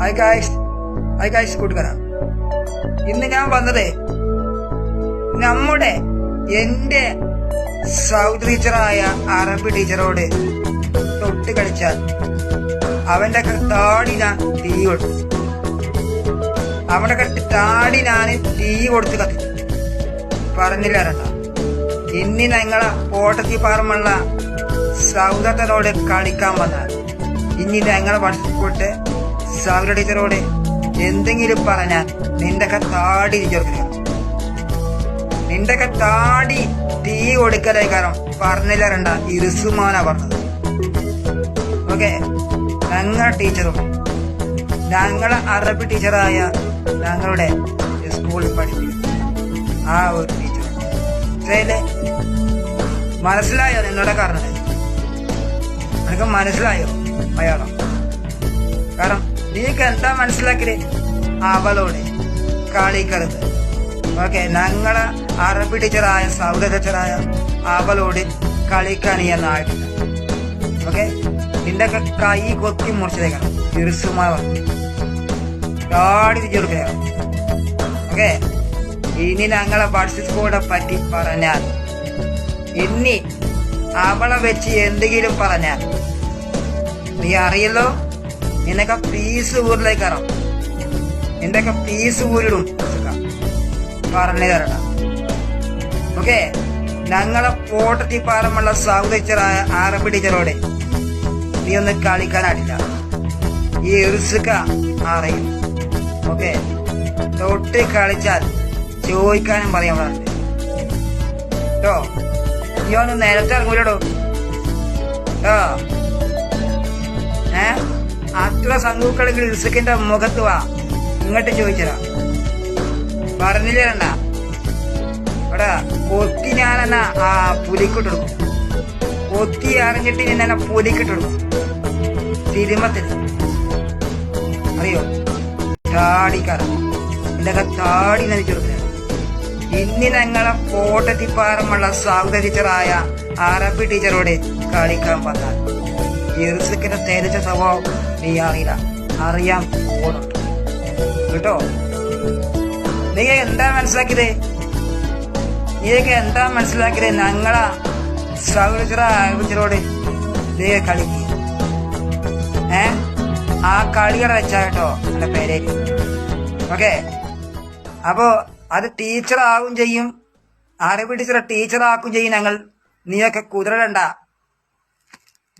Hi guys കൂട്ടുകാരാ. ഇന്ന് ഞാൻ വന്നത് നമ്മുടെ എന്റെ സൗത്ത് ടീച്ചറായ അറബി ടീച്ചറോട് തൊട്ട് കളിച്ചാൽ അവന്റെ താടി ഞാൻ തീ കൊടുത്തു അവന്റെ താടി ഞാൻ തീ കൊടുത്ത് കത്തി പറഞ്ഞില്ല രണ്ട ഇനി ഞങ്ങളെ കോട്ടത്തി പാറമുള്ള സൗദത്തനോട് കളിക്കാൻ വന്നാൽ ഇനി ഞങ്ങളെ പഠിച്ചിട്ട് സൗദ ടീച്ചറോട് എന്തെങ്കിലും പറഞ്ഞാൽ നിന്റെ ഒക്കെ താടി ചേർക്കുക നിന്റെ ഒക്കെ താടി തീ കൊടുക്കലായി കാരണം പറഞ്ഞില്ല രണ്ട ഇറുസുമാനാ പറഞ്ഞത്. ഓക്കെ? ഞങ്ങളെ ടീച്ചറും ഞങ്ങളെ അറബി ടീച്ചറായ ഞങ്ങളുടെ സ്കൂളിൽ പഠിപ്പിക്കും. ആ ഒരു ടീച്ചർ മനസ്സിലായോ നിങ്ങളുടെ കാരണം നിനക്ക് മനസ്സിലായോ? അയാളോ? കാരണം നീക്ക് എന്താ മനസ്സിലാക്കിയത് അവളോട് കളിക്കരുത് ഓക്കെ ഞങ്ങളെ അറബി ടീച്ചറായ സൗദ ടീച്ചറായ അവളോട് കളിക്കാൻ ഈ എന്നായിട്ടില്ല ഓക്കെ നിന്റെ കൈ കൊത്തി മുറിച്ചതേക്കണം ഇറുസുമായ തിരിച്ചു കൊടുക്കണം ഓക്കെ ഇനി ഞങ്ങളെ ബഡ്സ് സ്കൂളിനെ പറ്റി പറഞ്ഞാൽ ഇനി അവളെ വെച്ച് എന്തെങ്കിലും പറഞ്ഞാൽ. നീ അറിയല്ലോ നിനക്ക് പീസ് ഊരിലേക്ക് കയറാം നിന്റെയൊക്കെ പീസ് ഊരിടും. പറഞ്ഞു തരണം. ഓക്കെ ഞങ്ങളെ പോട്ടത്തി പാറമുള്ള സൗകര്യ അറബി നീ ഒന്ന് കളിക്കാനായിട്ടില്ല. ഈ ഇറുസുക്ക അറിയും. ഓക്കെ തൊട്ട് കളിച്ചാൽ ചോദിക്കാനും പറയാൻ പറഞ്ഞു കേട്ടോ? നീ നേരത്തെ കേട്ടോ ഏ? അത്ര സന്തൂക്കളെങ്കിൽ ഇസക്കിന്റെ മുഖത്ത് വാ. ഇങ്ങോട്ട് ചോദിച്ചതാ. പറഞ്ഞില്ലേ രണ്ട ഇവിടെ കൊത്തി എന്നാ ആ പുലിക്കിട്ടെടുക്കും കൊത്തി അറിഞ്ഞിട്ട് നിന്നെ പുലിക്കിട്ടെടുക്കും തിരുമത്തിൽ. അറിയോ? താടിക്കാരൻ ഇതൊക്കെ താടി നനച്ചെടുക്കുന്നത് ഇനി ഞങ്ങളെ കോട്ടത്തിപ്പാറമുള്ള സൗദ ടീച്ചറായ അറബി ടീച്ചറോട് കളിക്കാൻ വന്നാൽ. ഇർസക്കിന്റെ തേലിച്ച സ്വഭാവം നീ അറിയില്ല അറിയാൻ കേട്ടോ? നീ എന്താ മനസ്സിലാക്കിയത്? നീയൊക്കെ എന്താ മനസ്സിലാക്കിയത്? ഞങ്ങളാ സൗദ ടീച്ചറോട് നീ കളിക്ക്. ഏ? ആ കളികളെ വെച്ചാ കേട്ടോ എന്റെ പേരേക്ക് ഓക്കെ? അപ്പോ അത് ടീച്ചർ ആവും ചെയ്യും. അറിവ് ടീച്ചറെ ടീച്ചറാക്കും ചെയ്യും ഞങ്ങൾ. നീയൊക്കെ കുതിരണ്ട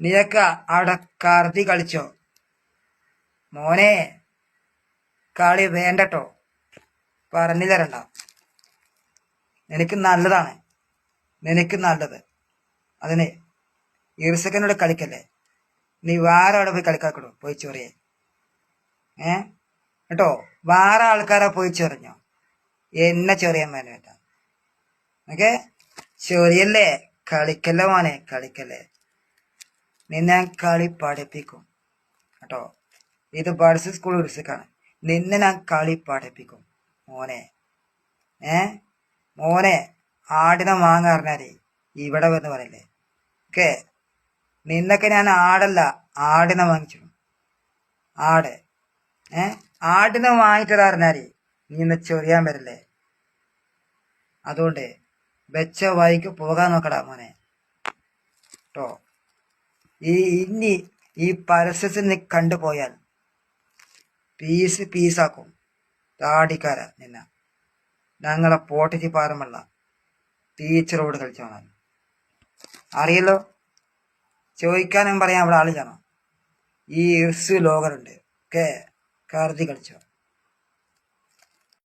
നീയൊക്കെ അവിടെ കറുതി കളിച്ചോ. മോനെ കളി വേണ്ടട്ടോ. പറഞ്ഞു തരണ്ട. നിനക്ക് നല്ലതാണ്. നിനക്ക് നല്ലത്. അതിന് ഈർസക്കനോട് കളിക്കല്ലേ? നീ വേറെ അവിടെ പോയി കളിക്കാക്കടോ പോയി ചൊറിയെ. ഏ? കേട്ടോ? വേറെ ആൾക്കാരെ പോയി ചൊറിഞ്ഞോ? എന്നെ ചെറിയാൻ വേണ്ട ഓക്കെ ചൊറിയല്ലേ? കളിക്കല്ലേ മോനെ? കളിക്കല്ലേ. നിന്നെ ഞാൻ കളി പഠിപ്പിക്കും. കേട്ടോ? ഇത് ബഡ്സ് സ്കൂൾ വിളിച്ചേക്കാണ് നിന്നെ ഞാൻ കളി പഠിപ്പിക്കും. മോനെ. ഏ? മോനെ ആടിനെ മാങ്ങ അറിഞ്ഞാലേ ഇവിടെ വന്ന് പറയല്ലേ. ഓക്കെ നിന്നൊക്കെ ഞാൻ ആടല്ല ആടിനെ വാങ്ങിച്ചു ആട്. ഏ? ആടിനെ വാങ്ങിച്ചതാ പറഞ്ഞാലേ നീ ഇന്ന് ചൊറിയാൻ വരില്ലേ അതുകൊണ്ട് വെച്ച വഴിക്ക് പോകാൻ നോക്കടാ മോനെ. കേട്ടോ ഈ ഇനി ഈ പരസ്യത്തിൽ നീ കണ്ടുപോയാൽ പീസ് പീസാക്കും. താടിക്കാര നിന്ന. ഞങ്ങളെ പോട്ടിച്ച് പാരമുള്ള ടീച്ചറോട് കളിച്ചോണാൻ അറിയല്ലോ? ചോദിക്കാനും പറയാൻ അവിടെ ആളില്ലാണോ ഈ ഇർസ് ലോകറുണ്ട് ഓക്കെ കരുതി കളിച്ചോ